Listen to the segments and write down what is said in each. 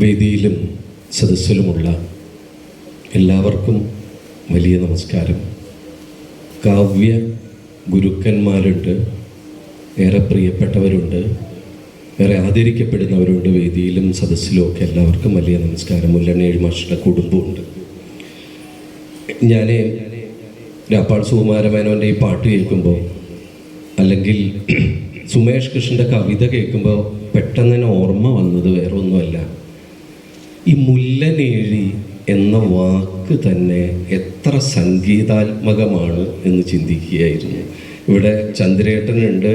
വേദിയിലും സദസ്സിലുമുള്ള എല്ലാവർക്കും വലിയ നമസ്കാരം. കാവ്യ ഗുരുക്കന്മാരുണ്ട് ഏറെ പ്രിയപ്പെട്ടവരുണ്ട് ഏറെ ആദരിക്കപ്പെടുന്നവരുണ്ട് വേദിയിലും സദസ്സിലും ഒക്കെ എല്ലാവർക്കും വലിയ നമസ്കാരം. മുല്ലണ്ണേഴ് ഏഴുമാഷിയുടെ കുടുംബമുണ്ട് ഞാൻ രാപ്പാൾ സുകുമാരമേനോന്റെ ഈ പാട്ട് കേൾക്കുമ്പോൾ അല്ലെങ്കിൽ സുമേഷ് കൃഷ്ണന്റെ കവിത കേൾക്കുമ്പോൾ പെട്ടെന്ന് തന്നെ ഓർമ്മ വന്നത് വേറെ ഒന്നുമല്ല ഈ മുല്ലനേഴി എന്ന വാക്ക് തന്നെ എത്ര സംഗീതാത്മകമാണ് എന്ന് ചിന്തിക്കുകയായിരുന്നു. ഇവിടെ ചന്ദ്രേട്ടനുണ്ട്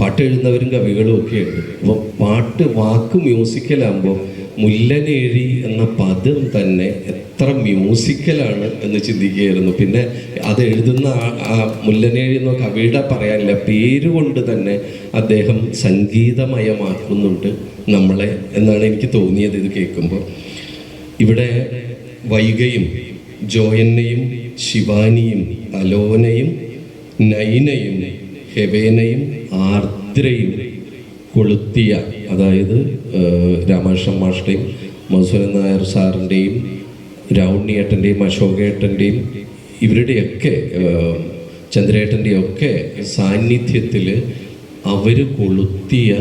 പാട്ട് എഴുതുന്നവരും കവികളും ഒക്കെ ഉണ്ട് അപ്പോൾ പാട്ട് വാക്ക് മ്യൂസിക്കലാകുമ്പോൾ മുല്ലനേഴി എന്ന പദം തന്നെ എത്ര മ്യൂസിക്കലാണ് എന്ന് ചിന്തിക്കുകയായിരുന്നു. പിന്നെ അത് എഴുതുന്ന ആ മുല്ലനേഴി എന്ന കവിയുടെ പറയാനില്ല. പേരുകൊണ്ട് തന്നെ അദ്ദേഹം സംഗീതമയമാക്കുന്നുണ്ട് നമ്മളെ എന്നാണ് എനിക്ക് തോന്നിയത് ഇത് കേൾക്കുമ്പോൾ. ഇവിടെ വൈകയും ജോയന്നയും ശിവാനിയും അലോനയും നൈനയും ഹെവേനയും ആർദ്രയും കൊളുത്തിയ അതായത് രാമകൃഷ്ണൻ മാഷ്ടയും മധുസൂരൻ നായർ സാറിന്റെയും രാവുണ്ണിയേട്ടന്റെയും അശോകേട്ടന്റെയും ഇവരുടെയൊക്കെ ചന്ദ്രേട്ടന്റെയും ഒക്കെ സാന്നിധ്യത്തിൽ അവർ കൊളുത്തിയ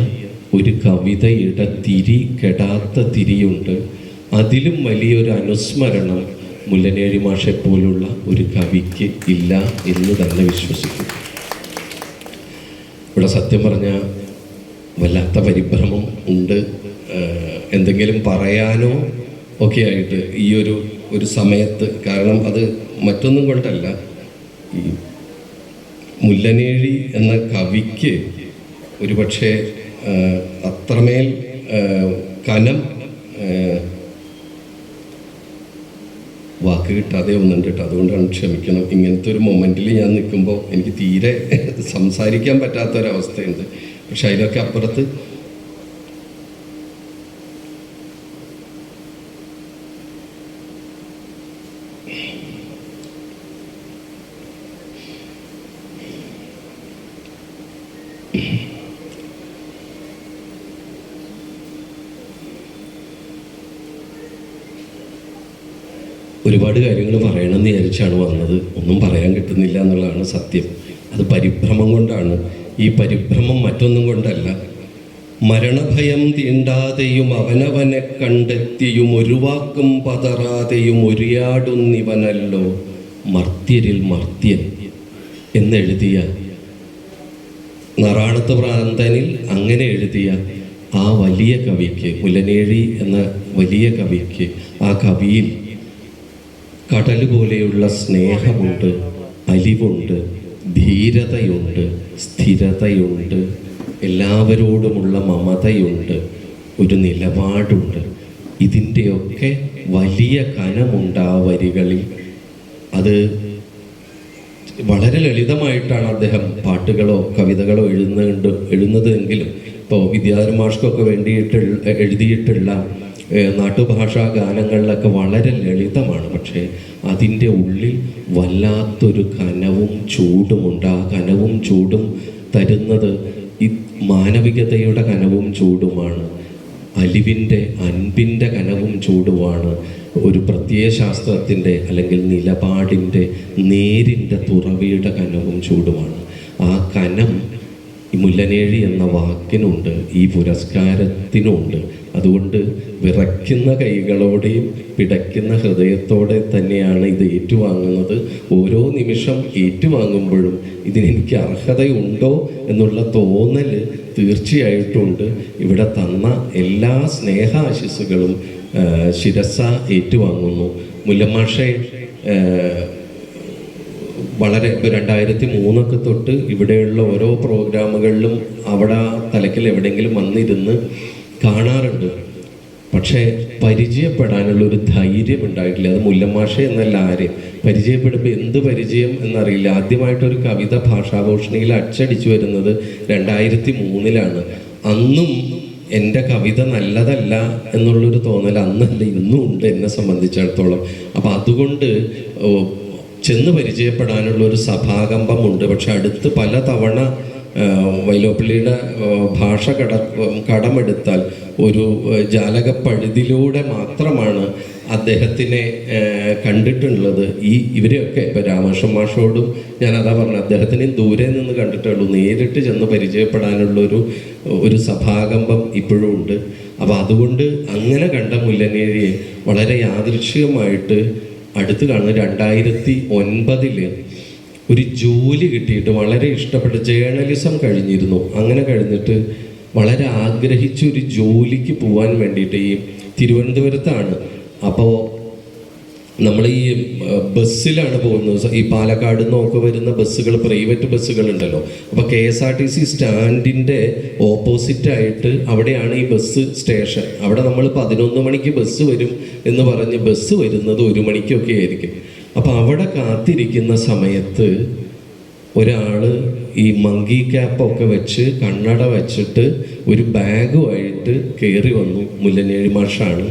ഒരു കവിതയുടെ തിരി കെടാത്ത തിരിയുണ്ട്. അതിലും വലിയൊരു അനുസ്മരണം മുല്ലനേഴി മാഷെ പോലുള്ള ഒരു കവിക്ക് ഇല്ല എന്ന് തന്നെ വിശ്വസിക്കുന്നു. ഇവിടെ സത്യം പറഞ്ഞാൽ വല്ലാത്ത പരിഭ്രമം ഉണ്ട്. എന്തെങ്കിലും പറയാനോ ഒക്കെ ആയിട്ട് ഈ ഒരു ഒരു സമയത്ത്. കാരണം അത് മറ്റൊന്നും കൊണ്ടല്ല. ഈ മുല്ലനേഴി എന്ന കവിക്ക് ഒരുപക്ഷെ അത്രമേൽ കനം വാക്ക് കിട്ടാതെ ഒന്നുണ്ട് കേട്ടോ. അതുകൊണ്ടാണ് ക്ഷമിക്കണം. ഇങ്ങനത്തെ ഒരു മൊമെന്റിൽ ഞാൻ നിൽക്കുമ്പോൾ എനിക്ക് തീരെ സംസാരിക്കാൻ പറ്റാത്തൊരവസ്ഥയുണ്ട്. പക്ഷെ അതിലൊക്കെ അപ്പുറത്ത് ഒരുപാട് കാര്യങ്ങൾ പറയണമെന്ന് വിചാരിച്ചാണ് വന്നത്. ഒന്നും പറയാൻ കിട്ടുന്നില്ല എന്നുള്ളതാണ് സത്യം. അത് പരിഭ്രമം കൊണ്ടാണ് ഈ പരിഭ്രമം മറ്റൊന്നും കൊണ്ടല്ല. മരണഭയം തീണ്ടാതെയും അവനവനെ കണ്ടെത്തിയും ഒരു വാക്കും പതറാതെയും ഒരിയാടുന്നിവനല്ലോ മർത്യരിൽ മർത്യൻ എന്നെഴുതിയ. നറാണത്ത് പ്രാന്തനിൽ അങ്ങനെ എഴുതിയ ആ വലിയ കവിക്ക് മുലനേഴി എന്ന വലിയ കവിക്ക് ആ കവിയിൽ കടൽ പോലെയുള്ള സ്നേഹമുണ്ട് അലിവുണ്ട് ധീരതയുണ്ട് സ്ഥിരതയുണ്ട്. എല്ലാവരോടുമുള്ള മമതയുണ്ട്. ഒരു നിലപാടുണ്ട്. ഇതിന്റെയൊക്കെ വലിയ കനമുണ്ട് വരികളിൽ അത് വളരെ ലളിതമായിട്ടാണ് അദ്ദേഹം പാട്ടുകളോ കവിതകളോ എഴുതുന്നുണ്ട് എഴുതുന്നതെങ്കിലും ഇപ്പോൾ വിദ്യാധരൻ മാഷ്കൊക്കെ വേണ്ടിയിട്ട് എഴുതിയിട്ടുള്ള നാട്ടുഭാഷാ ഗാനങ്ങളിലൊക്കെ വളരെ ലളിതമാണ്. പക്ഷേ അതിന്റെ ഉള്ളിൽ വല്ലാത്തൊരു കനവും ചൂടുമുണ്ട് ആ കനവും ചൂടും തരുന്നത് ഈ മാനവികതയുടെ കനവും ചൂടുമാണ്. അലിവിന്റെ അൻപിന്റെ കനവും ചൂടുമാണ്. ഒരു പ്രത്യയശാസ്ത്രത്തിന്റെ അല്ലെങ്കിൽ നിലപാടിന്റെ നേരിന്റെ തുറവിയുടെ കനവും ചൂടുമാണ്. ആ കനം ഈ മുല്ലനേഴി എന്ന വാക്കിനുണ്ട് ഈ പുരസ്കാരത്തിനുണ്ട്. അതുകൊണ്ട് വിറയ്ക്കുന്ന കൈകളോടെയും പിടയ്ക്കുന്ന ഹൃദയത്തോടെ തന്നെയാണ് ഇത് ഏറ്റുവാങ്ങുന്നത്. ഓരോ നിമിഷം ഏറ്റുവാങ്ങുമ്പോഴും ഇതിനെനിക്ക് അർഹതയുണ്ടോ എന്നുള്ള തോന്നൽ തീർച്ചയായിട്ടുണ്ട്. ഇവിടെ തന്ന എല്ലാ സ്നേഹാശിസ്സുകളും ആ, ശിരസ ഏറ്റുവാങ്ങുന്നു. മുല്ലമാഷെ വളരെ ഇപ്പോൾ രണ്ടായിരത്തി മൂന്നൊക്കെ തൊട്ട് ഇവിടെയുള്ള ഓരോ പ്രോഗ്രാമുകളിലും അവിടെ തലക്കിൽ എവിടെയെങ്കിലും വന്നിരുന്ന് കാണാറുണ്ട്. പക്ഷേ പരിചയപ്പെടാനുള്ള ഒരു ധൈര്യം ഉണ്ടായിട്ടില്ല. അത് മുല്ലമാഷ എന്നല്ല ആര്. പരിചയപ്പെടുമ്പോൾ എന്ത് പരിചയം എന്നറിയില്ല. ആദ്യമായിട്ടൊരു കവിത ഭാഷാഘോഷണിയിൽ അച്ചടിച്ചു വരുന്നത് രണ്ടായിരത്തി മൂന്നിലാണ് അന്നും എന്റെ കവിത നല്ലതല്ല എന്നുള്ളൊരു തോന്നൽ അന്നല്ല ഇന്നും ഉണ്ട് എന്നെ സംബന്ധിച്ചിടത്തോളം. അപ്പം അതുകൊണ്ട് ചെന്ന് പരിചയപ്പെടാനുള്ള ഒരു സഭാകമ്പമുണ്ട്. പക്ഷെ അടുത്ത് പല തവണ വൈലോപ്പള്ളിയുടെ ഭാഷ കട കടമെടുത്താൽ ഒരു ജാലകപ്പഴുതിലൂടെ മാത്രമാണ് അദ്ദേഹത്തിനെ കണ്ടിട്ടുള്ളത്. ഈ ഇവരെയൊക്കെ ഇപ്പം രാമകൃഷ്ണൻ മാഷോടും ഞാൻ അതാ പറഞ്ഞത് അദ്ദേഹത്തിനെയും ദൂരെ നിന്ന് കണ്ടിട്ടുള്ളൂ. നേരിട്ട് ചെന്ന് പരിചയപ്പെടാനുള്ളൊരു ഒരു സഭാകമ്പം ഇപ്പോഴും ഉണ്ട്. അപ്പോൾ അതുകൊണ്ട് അങ്ങനെ കണ്ട മുല്ലനേഴിയെ വളരെ യാദൃശ്ചികമായിട്ട് അടുത്ത് കാണുന്ന രണ്ടായിരത്തി ഒൻപതിൽ ഒരു ജോലി കിട്ടിയിട്ട് വളരെ ഇഷ്ടപ്പെട്ട ജേർണലിസം കഴിഞ്ഞിരുന്നു. അങ്ങനെ കഴിഞ്ഞിട്ട് വളരെ ആഗ്രഹിച്ച ഒരു ജോലിക്ക് പോകാൻ വേണ്ടിയിട്ട് ഈ തിരുവനന്തപുരത്താണ്. അപ്പോൾ നമ്മൾ ഈ ബസ്സിലാണ് പോകുന്നത്. ഈ പാലക്കാട് നിന്നൊക്കെ വരുന്ന ബസ്സുകൾ പ്രൈവറ്റ് ബസ്സുകൾ ഉണ്ടല്ലോ അപ്പോൾ K S R T C സ്റ്റാൻഡിന്റെ opposite ആയിട്ട് അവിടെയാണ് ഈ ബസ് സ്റ്റേഷൻ. അവിടെ നമ്മൾ പതിനൊന്ന് മണിക്ക് ബസ് വരും എന്ന് പറഞ്ഞ് ബസ് വരുന്നത് ഒരു മണിക്കൊക്കെ ആയിരിക്കും. അപ്പോൾ അവിടെ കാത്തിരിക്കുന്ന സമയത്ത് ഒരാൾ ഈ മങ്കി ക്യാപ്പൊക്കെ വെച്ച് കണ്ണട വെച്ചിട്ട് ഒരു ബാഗുമായിട്ട് കയറി വന്നു. മുല്ലനേഴി മാഷാണ്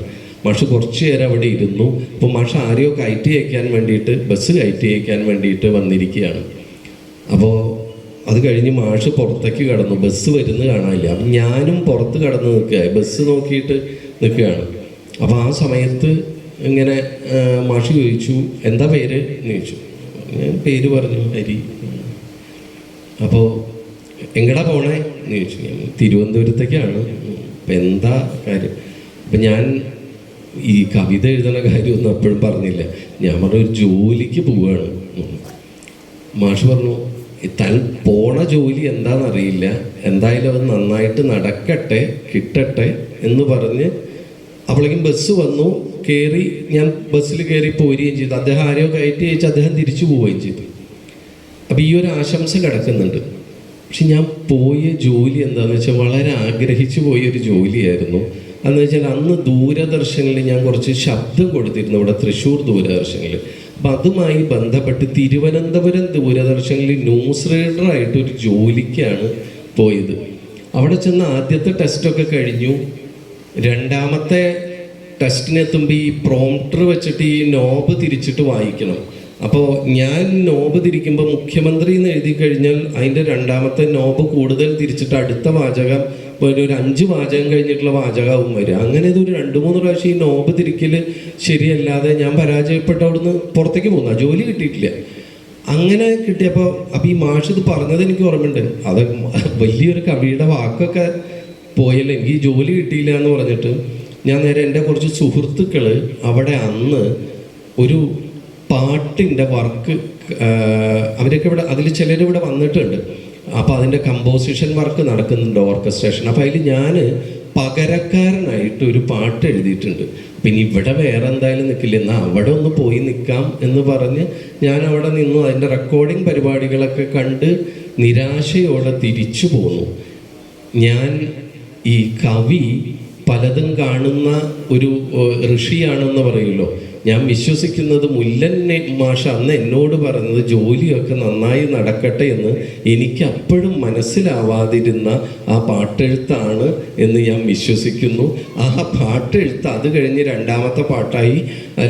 മാഷ് കുറച്ച് നേരം അവിടെ ഇരുന്നു. അപ്പോൾ മാഷ് ആരെയോ കയറ്റി അയക്കാൻ വേണ്ടിയിട്ട് ബസ് കയറ്റി അയക്കാൻ വേണ്ടിയിട്ട് വന്നിരിക്കുകയാണ്. അപ്പോൾ അത് കഴിഞ്ഞ് മാഷ് പുറത്തേക്ക് കടന്നു. ബസ് വരുന്ന കാണാനില്ല. അപ്പം ഞാനും പുറത്ത് കടന്ന് നിൽക്കുക. ബസ് നോക്കിയിട്ട് നിൽക്കുകയാണ്. അപ്പോൾ ആ സമയത്ത് ഇങ്ങനെ മാഷ് ചോദിച്ചു എന്താ പേര്? എന്ന് ചോദിച്ചു. ഞാൻ പേര് പറഞ്ഞു ഹരി. അപ്പോൾ എങ്ങടാ പോണേ? എന്ന് ചോദിച്ചു. തിരുവനന്തപുരത്തേക്കാണ്. അപ്പം എന്താ കാര്യം? അപ്പം ഞാൻ ഈ കവിത എഴുതുന്ന കാര്യമൊന്നും അപ്പോഴും പറഞ്ഞില്ല. ഞാൻ പറഞ്ഞ ഒരു ജോലിക്ക് പോവുകയാണ്. മാഷ് പറഞ്ഞു താൻ പോണ ജോലി എന്താണെന്നറിയില്ല. എന്തായാലും അത് നന്നായിട്ട് നടക്കട്ടെ കിട്ടട്ടെ എന്ന് പറഞ്ഞ് അപ്പോഴേക്കും ബസ് വന്നു. കയറി ഞാൻ ബസ്സിൽ കയറി പോരുകയും ചെയ്തു. അദ്ദേഹം ആരെയോ കയറ്റി അയച്ച് അദ്ദേഹം തിരിച്ചു പോവുകയും ചെയ്തു. അപ്പം ഈ ഒരു ആശംസ കിടക്കുന്നുണ്ട്. പക്ഷെ ഞാൻ പോയ ജോലി എന്താണെന്ന് വെച്ചാൽ വളരെ ആഗ്രഹിച്ചു പോയ ഒരു ജോലിയായിരുന്നു. എന്ന് വെച്ചാൽ അന്ന് ദൂരദർശനിൽ ഞാൻ കുറച്ച് ശബ്ദം കൊടുത്തിരുന്നു ഇവിടെ തൃശ്ശൂർ ദൂരദർശനിൽ അപ്പം അതുമായി ബന്ധപ്പെട്ട് തിരുവനന്തപുരം ദൂരദർശനിൽ ന്യൂസ് റീഡറായിട്ട് ഒരു ജോലിക്കാണ് പോയത്. അവിടെ ചെന്ന് ആദ്യത്തെ ടെസ്റ്റൊക്കെ കഴിഞ്ഞു. രണ്ടാമത്തെ ടെസ്റ്റിനെത്തുമ്പോൾ ഈ പ്രോംപ്റ്റർ വെച്ചിട്ട് ഈ നോബ് തിരിച്ചിട്ട് വായിക്കണം. അപ്പോൾ ഞാൻ നോബ് തിരിക്കുമ്പോൾ മുഖ്യമന്ത്രി എന്ന് എഴുതി കഴിഞ്ഞാൽ അതിന്റെ രണ്ടാമത്തെ നോബ് കൂടുതൽ തിരിച്ചിട്ട് അടുത്ത വാചകം ഒരു അഞ്ച് വാചകം കഴിഞ്ഞിട്ടുള്ള വാചകവും വരിക. അങ്ങനെ ഒരു രണ്ട് മൂന്ന് പ്രാവശ്യം ഈ നോബ് തിരിക്കൽ ശരിയല്ലാതെ ഞാൻ പരാജയപ്പെട്ട അവിടുന്ന് പുറത്തേക്ക് പോകുന്ന. ജോലി കിട്ടിയിട്ടില്ല. അങ്ങനെ കിട്ടിയപ്പോൾ അപ്പം ഈ മാഷ് ഇത് പറഞ്ഞത് എനിക്ക് ഓർമ്മയുണ്ട്. അത് വലിയൊരു കവിയുടെ വാക്കൊക്കെ പോയല്ലോ. എനിക്ക് ജോലി കിട്ടിയില്ല എന്ന് പറഞ്ഞിട്ട് ഞാൻ നേരെ എന്റെ കുറച്ച് സുഹൃത്തുക്കൾ അവിടെ അന്ന് ഒരു പാട്ടിന്റെ വർക്ക് അവരൊക്കെ ഇവിടെ അതിൽ ചിലരിവിടെ വന്നിട്ടുണ്ട്. അപ്പോൾ അതിന്റെ കമ്പോസിഷൻ വർക്ക് നടക്കുന്നുണ്ട് ഓർക്കസ്ട്രേഷൻ അപ്പോൾ അതിൽ ഞാൻ പകരക്കാരനായിട്ട് ഒരു പാട്ട് എഴുതിയിട്ടുണ്ട്. പിന്നെ ഇവിടെ വേറെ എന്തായാലും നിൽക്കില്ല എന്നാൽ അവിടെ ഒന്ന് പോയി നിൽക്കാം എന്ന് പറഞ്ഞ് ഞാൻ അവിടെ നിന്നു. അതിന്റെ റെക്കോർഡിംഗ് പരിപാടികളൊക്കെ കണ്ട് നിരാശയോടെ തിരിച്ചു പോന്നു. ഞാൻ ഈ കവി പലതും കാണുന്ന ഒരു ഋഷിയാണെന്ന് പറയുമല്ലോ ഞാൻ വിശ്വസിക്കുന്നത് മുല്ലൻ മാഷ അന്ന് എന്നോട് പറഞ്ഞത് ജോലിയൊക്കെ നന്നായി നടക്കട്ടെ എന്ന് എനിക്ക് അപ്പോഴും മനസ്സിലാവാതിരുന്ന ആ പാട്ടെഴുത്താണ് എന്ന് ഞാൻ വിശ്വസിക്കുന്നു. ആ പാട്ടെഴുത്ത് അത് കഴിഞ്ഞ് രണ്ടാമത്തെ പാട്ടായി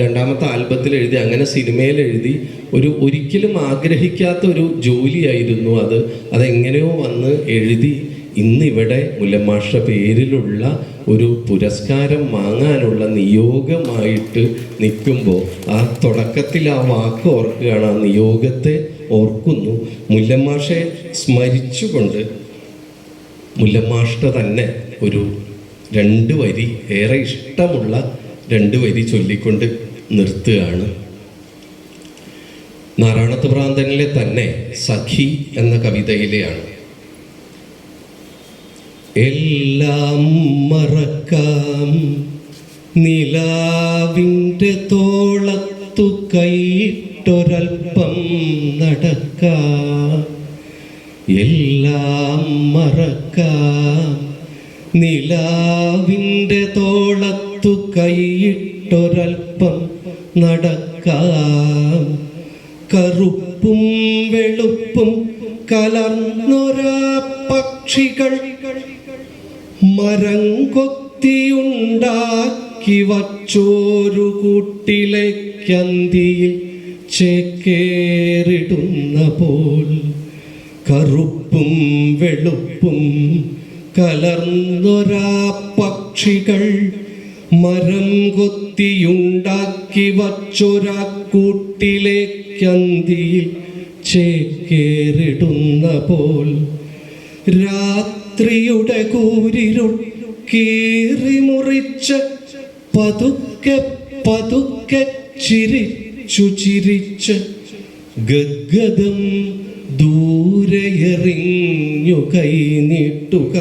രണ്ടാമത്തെ ആൽബത്തിൽ എഴുതി അങ്ങനെ സിനിമയിൽ എഴുതി ഒരു ഒരിക്കലും ആഗ്രഹിക്കാത്ത ഒരു ജോലിയായിരുന്നു അത്. അതെങ്ങനെയോ വന്ന് എഴുതി ഇന്നിവിടെ മുല്ലമാഷ പേരിലുള്ള ഒരു പുരസ്കാരം വാങ്ങാനുള്ള നിയോഗമായിട്ട് നിൽക്കുമ്പോൾ ആ തുടക്കത്തിൽ ആ വാക്ക് ഓർക്കുകയാണ്. ആ നിയോഗത്തെ ഓർക്കുന്നു. മുല്ലമാഷെ സ്മരിച്ചുകൊണ്ട് മുല്ലമാഷ്ട തന്നെ ഒരു രണ്ട് വരി ഏറെ ഇഷ്ടമുള്ള രണ്ട് വരി ചൊല്ലിക്കൊണ്ട് നിർത്തുകയാണ്. നാരായണത്ത് പ്രാന്തങ്ങളിലെ തന്നെ സഖി എന്ന കവിതയിലെയാണ്. എല്ലാം മറക്കാം. നിലാവിന്റെ തോളത്തു കൈയിട്ടൊരൽപ്പം നടക്കാം. എല്ലാം മറക്കാം. നിലാവിന്റെ തോളത്തു കൈയിട്ടൊരൽപ്പം നടക്കാം. കറുപ്പും വെളുപ്പും കലർന്നൊരാ പക്ഷികൾ മരം കൊത്തിയുണ്ടാക്കി വച്ചോരു കൂട്ടിലേക്കന്തിയിൽ ചേക്കേറിടുന്ന പോൽ കറുപ്പും വെളുപ്പും കലർന്നൊരാ പക്ഷികൾ മരം കൊത്തിയുണ്ടാക്കി വച്ചൊരാ കൂട്ടിലേക്കന്തിയിൽ ചേക്കേറിടുന്ന പോൽ രാത്രിയുടെ കൂരിരുൾ കീറി മുറിച്ച് പതുക്കെ പതുക്കെ ചിരിച്ചു ചിരിച്ച് ഗദ്ഗതം ദൂരെയെറിഞ്ഞു കൈനീട്ടുക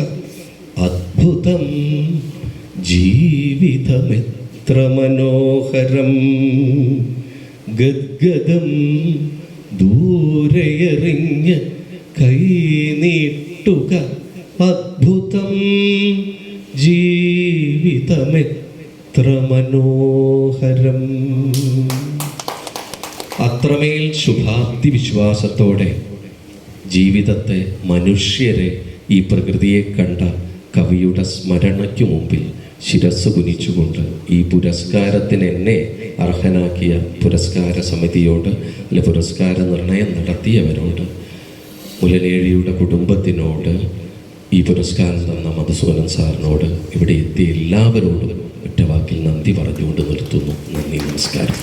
അദ്ഭുതം ജീവിതമെത്ര മനോഹരം. ഗദ്ഗതം ദൂരെയെറിഞ്ഞ് കൈനീട്ടുക അദ്ഭുതം ജീവിതമെത്ര മനോഹരം അത്രമേൽ ശുഭാപ്തി വിശ്വാസത്തോടെ ജീവിതത്തെ മനുഷ്യരെ ഈ പ്രകൃതിയെ കണ്ട കവിയുടെ സ്മരണയ്ക്കു മുമ്പിൽ ശിരസ് കുനിച്ചുകൊണ്ട് ഈ പുരസ്കാരത്തിന് എന്നെ അർഹനാക്കിയ പുരസ്കാര സമിതിയോട് അല്ലെ പുരസ്കാര നിർണയം നടത്തിയവരോട് മുലലേഴിയുടെ കുടുംബത്തിനോട് ഈ പുരസ്കാരം തന്ന മധുസൂദൻ സാറിനോട് ഇവിടെ എത്തിയ എല്ലാവരോടും ഒറ്റ വാക്കിൽ നന്ദി പറഞ്ഞുകൊണ്ട് നിർത്തുന്നു. നന്ദി നമസ്കാരം.